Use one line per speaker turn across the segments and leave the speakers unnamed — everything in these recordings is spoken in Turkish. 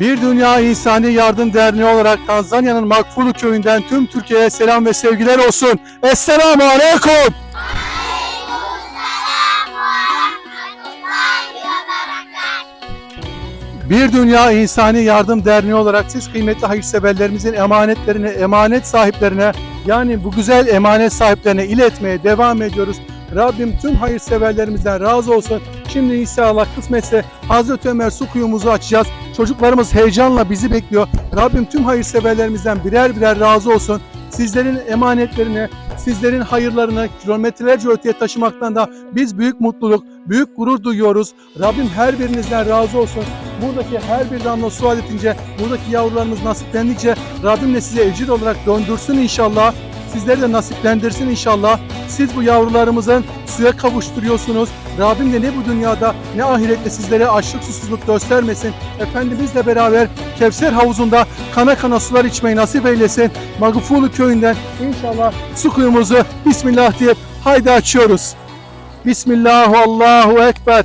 Bir Dünya İnsani Yardım Derneği olarak Tanzanya'nın Makfulu köyünden tüm Türkiye'ye selam ve sevgiler olsun. Esselamu Aleyküm. Bir Dünya İnsani Yardım Derneği olarak siz kıymetli hayırseverlerimizin emanetlerini emanet sahiplerine yani bu güzel emanet sahiplerine iletmeye devam ediyoruz. Rabbim tüm hayırseverlerimizden razı olsun. Şimdi inşallah kısmetse Hazreti Ömer su kuyumuzu açacağız. Çocuklarımız heyecanla bizi bekliyor. Rabbim tüm hayırseverlerimizden birer birer razı olsun. Sizlerin emanetlerini, sizlerin hayırlarını kilometrelerce öteye taşımaktan da biz büyük mutluluk, büyük gurur duyuyoruz. Rabbim her birinizden razı olsun. Buradaki her bir damla su adetince, buradaki yavrularımız nasiplendikçe Rabbim de size ecir olarak döndürsün inşallah. Sizleri de nasiplendirsin inşallah. Siz bu yavrularımızın suya kavuşturuyorsunuz. Rabbim de ne bu dünyada ne ahirette sizlere açlık susuzluk göstermesin. Efendimizle beraber Kevser havuzunda kana kana sular içmeyi nasip eylesin. Magufulu köyünden inşallah su kuyumuzu Bismillah deyip haydi açıyoruz. Bismillah Allahu Ekber.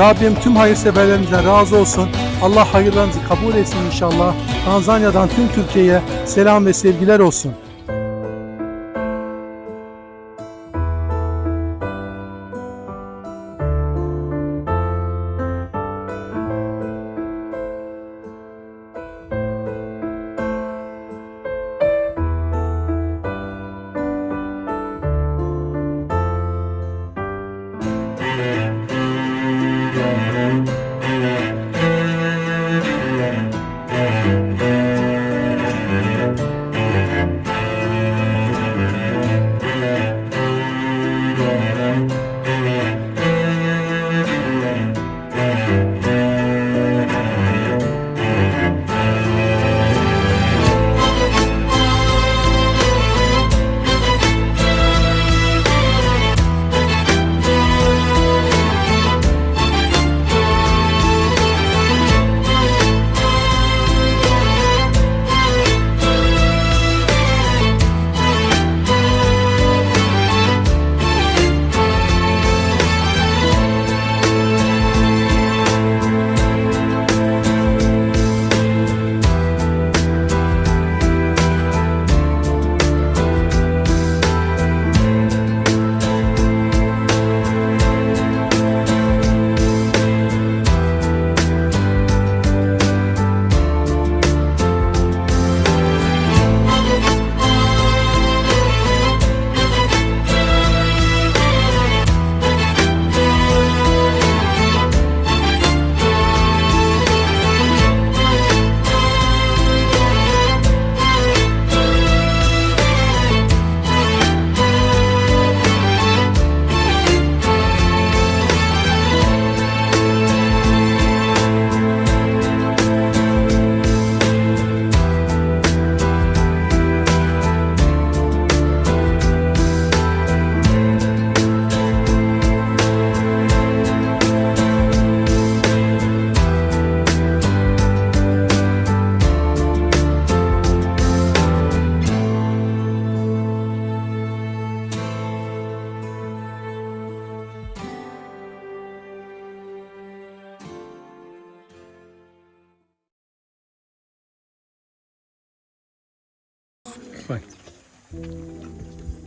Rabbim tüm hayırseverlerimizden razı olsun. Allah hayırlarınızı kabul etsin inşallah. Tanzanya'dan tüm Türkiye'ye selam ve sevgiler olsun.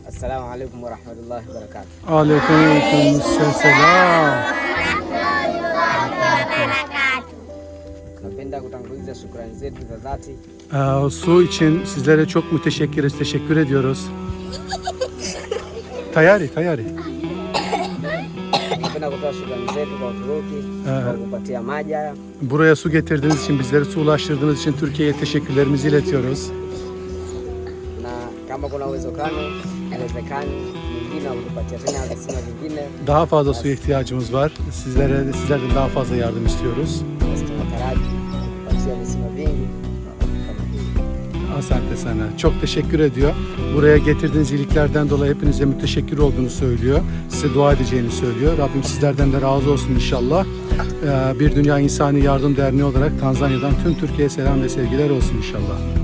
Assalamu alaikum warahmatullahi wabarakatuh.
Aleyküm selam.
Tunapenda kutanguliza shukrani zetu za dhati
Ee, su için sizlere çok müteşekkiriz, teşekkür ediyoruz. Tayari, tayari.
tunapenda kutoa shukrani zetu kwa Uturuki
Aha.
kwa kupatia maji haya.
Buraya su getirdiğiniz için, bizlere su ulaştırdığınız için Türkiye'ye teşekkürlerimizi iletiyoruz.
Kama kuna uwezekano uwezekani mwingine wa kutupatia tena visima vingine,
Daha fazla suya ihtiyacımız var. Sizlere, sizlerden daha fazla yardım istiyoruz.
tunataraji kupatia visima vingi.
Asante sana. Çok teşekkür ediyor. Buraya getirdiğiniz iyiliklerden dolayı hepinize müteşekkir olduğunu söylüyor. Size dua edeceğini söylüyor. Rabbim sizlerden de razı olsun inşallah. Ee, Bir Dünya İnsani Yardım Derneği olarak Tanzanya'dan tüm Türkiye'ye selam ve sevgiler olsun inşallah.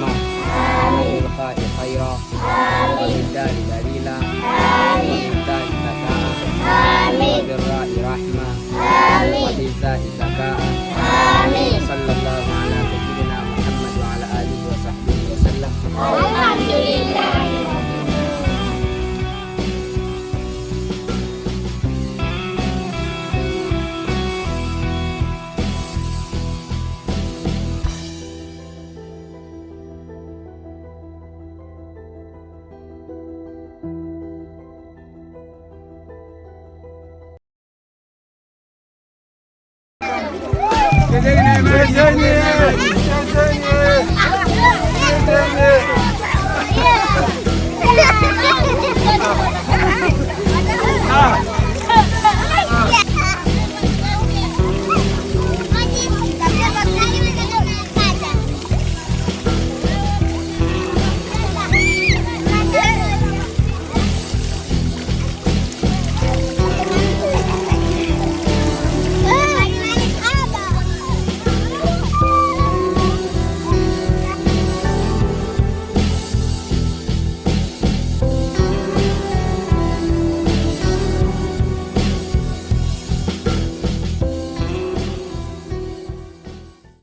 No.